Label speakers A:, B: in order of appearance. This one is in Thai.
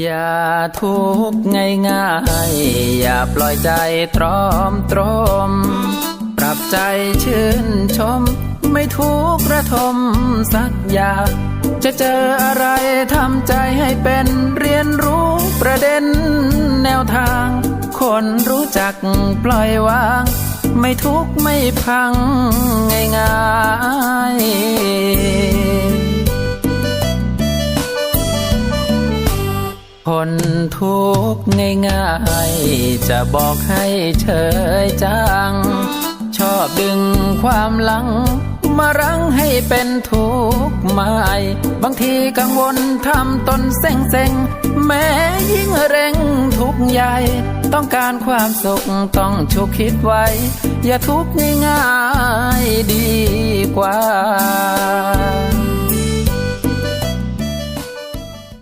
A: อย่าทุกข์ง่ายอย่าปล่อยใจตรอมตรม ปรับใจชื่นชม ไม่ทุกข์ระทมสักอย่างจะเจออะไรทำใจให้เป็นเรียนรู้ประเด็นแนวทาง คนรู้จักปล่อยวาง ไม่ทุกข์ไม่พังง่าย คนทุกข์ง่ายๆ จะบอกให้เฉยจัง ชอบดึงความหลัง มารั้งให้เป็นทุกข์ใหม่ บางทีกังวลทำตนเซ็งเซ็งแม้ยิ่งเร่งทุกข์ใหญ่ ต้องการความสุขต้องชุกคิดไว้ อย่าทุกข์ง่ายๆดีกว่า